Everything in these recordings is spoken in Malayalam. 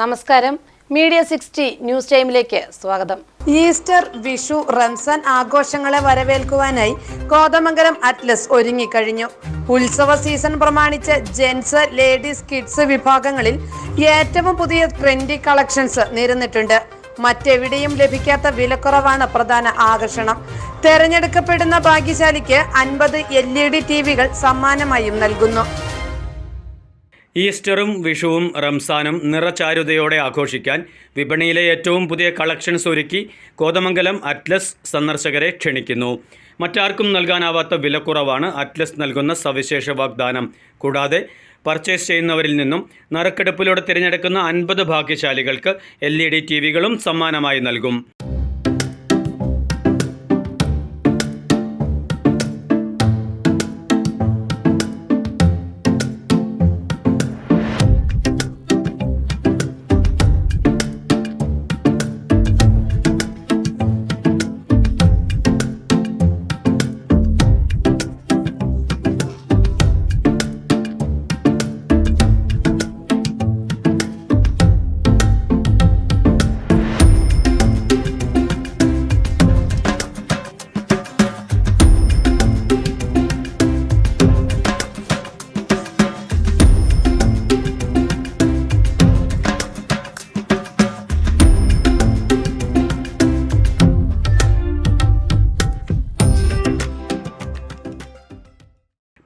നമസ്കാരം. മീഡിയ സിക്സ്റ്റി ന്യൂസ് ടൈമിലേക്ക് സ്വാഗതം. ഈസ്റ്റർ വിഷു റംസാൻ ആഘോഷങ്ങളെ വരവേൽക്കുവാനായി കോതമംഗലം അറ്റ്ലസ് ഒരുങ്ങിക്കഴിഞ്ഞു. ഉത്സവ സീസൺ പ്രമാണിച്ച് ജെൻസ് ലേഡീസ് കിഡ്സ് വിഭാഗങ്ങളിൽ ഏറ്റവും പുതിയ ട്രെൻഡി കളക്ഷൻസ് നിരന്നിട്ടുണ്ട്. മറ്റെവിടെയും ലഭിക്കാത്ത വിലക്കുറവാണ് പ്രധാന ആകർഷണം. തെരഞ്ഞെടുക്കപ്പെടുന്ന ഭാഗ്യശാലിക്ക് അൻപത് എൽ ഇ ഡി ടി വികൾ സമ്മാനമായും നൽകുന്നു. ഈസ്റ്ററും വിഷുവും റംസാനും നിറചാരുതയോടെ ആഘോഷിക്കാൻ വിപണിയിലെ ഏറ്റവും പുതിയ കളക്ഷൻസ് ഒരുക്കി കോതമംഗലം അറ്റ്ലസ് സന്ദർശകരെ ക്ഷണിക്കുന്നു. മറ്റാർക്കും നൽകാനാവാത്ത വിലക്കുറവാണ് അറ്റ്ലസ് നൽകുന്ന സവിശേഷ വാഗ്ദാനം. കൂടാതെ പർച്ചേസ് ചെയ്യുന്നവരിൽ നിന്നും നറുക്കെടുപ്പിലൂടെ തിരഞ്ഞെടുക്കുന്ന അൻപത് ഭാഗ്യശാലികൾക്ക് എൽ ഇ ഡി ടി വികളും സമ്മാനമായി നൽകും.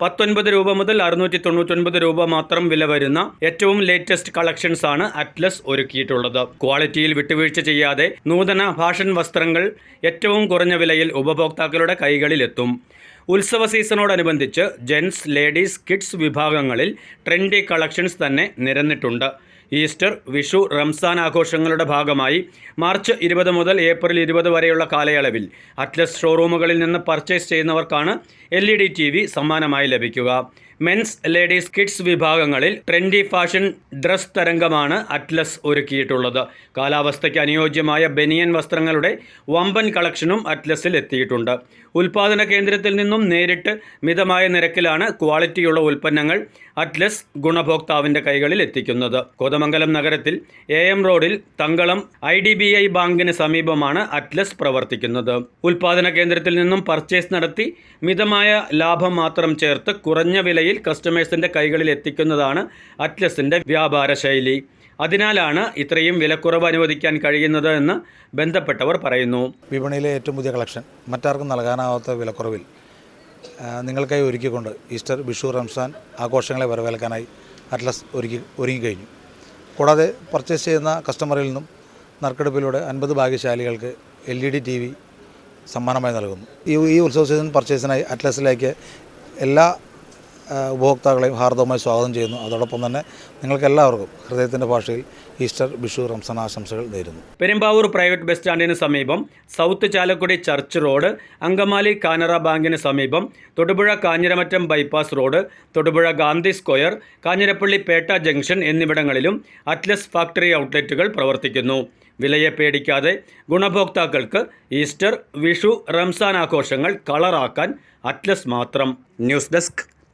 പത്തൊൻപത് രൂപ മുതൽ അറുന്നൂറ്റി തൊണ്ണൂറ്റൊൻപത് രൂപ മാത്രം വില വരുന്ന ഏറ്റവും ലേറ്റസ്റ്റ് കളക്ഷൻസ് ആണ് അറ്റ്ലസ് ഒരുക്കിയിട്ടുള്ളത്. ക്വാളിറ്റിയിൽ വിട്ടുവീഴ്ച ചെയ്യാതെ നൂതന ഫാഷൻ വസ്ത്രങ്ങൾ ഏറ്റവും കുറഞ്ഞ വിലയിൽ ഉപഭോക്താക്കളുടെ കൈകളിലെത്തും. ഉത്സവ സീസണോടനുബന്ധിച്ച് ജെൻസ് ലേഡീസ് കിഡ്സ് വിഭാഗങ്ങളിൽ ട്രെൻഡി കളക്ഷൻസ് തന്നെ നിരന്നിട്ടുണ്ട്. ഈസ്റ്റർ വിഷു റംസാൻ ആഘോഷങ്ങളുടെ ഭാഗമായി മാർച്ച് ഇരുപത് മുതൽ ഏപ്രിൽ ഇരുപത് വരെയുള്ള കാലയളവിൽ അറ്റ്ലസ് ഷോറൂമുകളിൽ നിന്ന് purchase ചെയ്യുന്നവർക്കാണ് L E D T V സമ്മാനമായി ലഭിക്കുക. മെൻസ് ലേഡീസ് കിഡ്സ് വിഭാഗങ്ങളിൽ ട്രെൻഡി ഫാഷൻ ഡ്രസ് തരംഗമാണ് അറ്റ്ലസ് ഒരുക്കിയിട്ടുള്ളത്. കാലാവസ്ഥയ്ക്ക് അനുയോജ്യമായ ബനിയൻ വസ്ത്രങ്ങളുടെ വമ്പൻ കളക്ഷനും അറ്റ്ലസിൽ എത്തിയിട്ടുണ്ട്. ഉൽപാദന കേന്ദ്രത്തിൽ നിന്നും നേരിട്ട് മിതമായ നിരക്കിലാണ് ക്വാളിറ്റിയുള്ള ഉൽപ്പന്നങ്ങൾ അറ്റ്ലസ് ഗുണഭോക്താവിന്റെ കൈകളിൽ എത്തിക്കുന്നത്. കോതമംഗലം നഗരത്തിൽ എ എം റോഡിൽ Thankalam I D B I ബാങ്കിന് സമീപമാണ് അറ്റ്ലസ് പ്രവർത്തിക്കുന്നത്. ഉൽപാദന കേന്ദ്രത്തിൽ നിന്നും പർച്ചേസ് നടത്തി മിതമായ ലാഭം മാത്രം ചേർത്ത് കുറഞ്ഞ വിലയിൽ കസ്റ്റമേഴ്സിന്റെ കൈകളിൽ എത്തിക്കുന്നതാണ് അറ്റ്ലസിന്റെ വ്യാപാര ശൈലി. അതിനാലാണ് ഇത്രയും വിലക്കുറവ് അനുവദിക്കാൻ കഴിയുന്നത് എന്ന് ബന്ധപ്പെട്ടവർ പറയുന്നു. വിപണിയിലെ ഏറ്റവും പുതിയ കളക്ഷൻ. മറ്റാർക്കും നൽകാനാവാത്ത വിലക്കുറവിൽ നിങ്ങൾക്കായി ഒരുക്കിക്കൊണ്ട് ഈസ്റ്റർ വിഷു റംസാൻ ആഘോഷങ്ങളെ വരവേൽക്കാനായി അറ്റ്ലസ് ഒരുക്കി ഒരുങ്ങിക്കഴിഞ്ഞു. കൂടാതെ പർച്ചേസ് ചെയ്യുന്ന കസ്റ്റമറിൽ നിന്നും നറുക്കെടുപ്പിലൂടെ അൻപത് ഭാഗ്യശാലികൾക്ക് L E D T V സമ്മാനമായി നൽകുന്നു. ഈ ഈ ഉത്സവ സീസൺ പർച്ചേസിനായി അറ്റ്ലസിലേക്ക് എല്ലാ ഉപഭോക്താക്കളെയും ഹാർദവമായി സ്വാഗതം ചെയ്യുന്നു. അതോടൊപ്പം തന്നെ നിങ്ങൾക്കെല്ലാവർക്കും ഹൃദയത്തിന്റെ ഭാഷയിൽ ഈസ്റ്റർ വിഷു റംസാൻ ആശംസകൾ നേരുന്നു. പെരുമ്പാവൂർ പ്രൈവറ്റ് ബസ് സ്റ്റാൻഡിന് സമീപം south Chalakudy church road Angamaly Canara ബാങ്കിന് സമീപം Thodupuzha Kanjiramattom bypass road Thodupuzha Gandhi square Kanjirappally Petta junction എന്നിവിടങ്ങളിലും അറ്റ്ലസ് ഫാക്ടറി ഔട്ട്ലെറ്റുകൾ പ്രവർത്തിക്കുന്നു. വിലയെ പേടിക്കാതെ ഗുണഭോക്താക്കൾക്ക് ഈസ്റ്റർ വിഷു റംസാൻ ആഘോഷങ്ങൾ കളറാക്കാൻ അറ്റ്ലസ് മാത്രം. News desk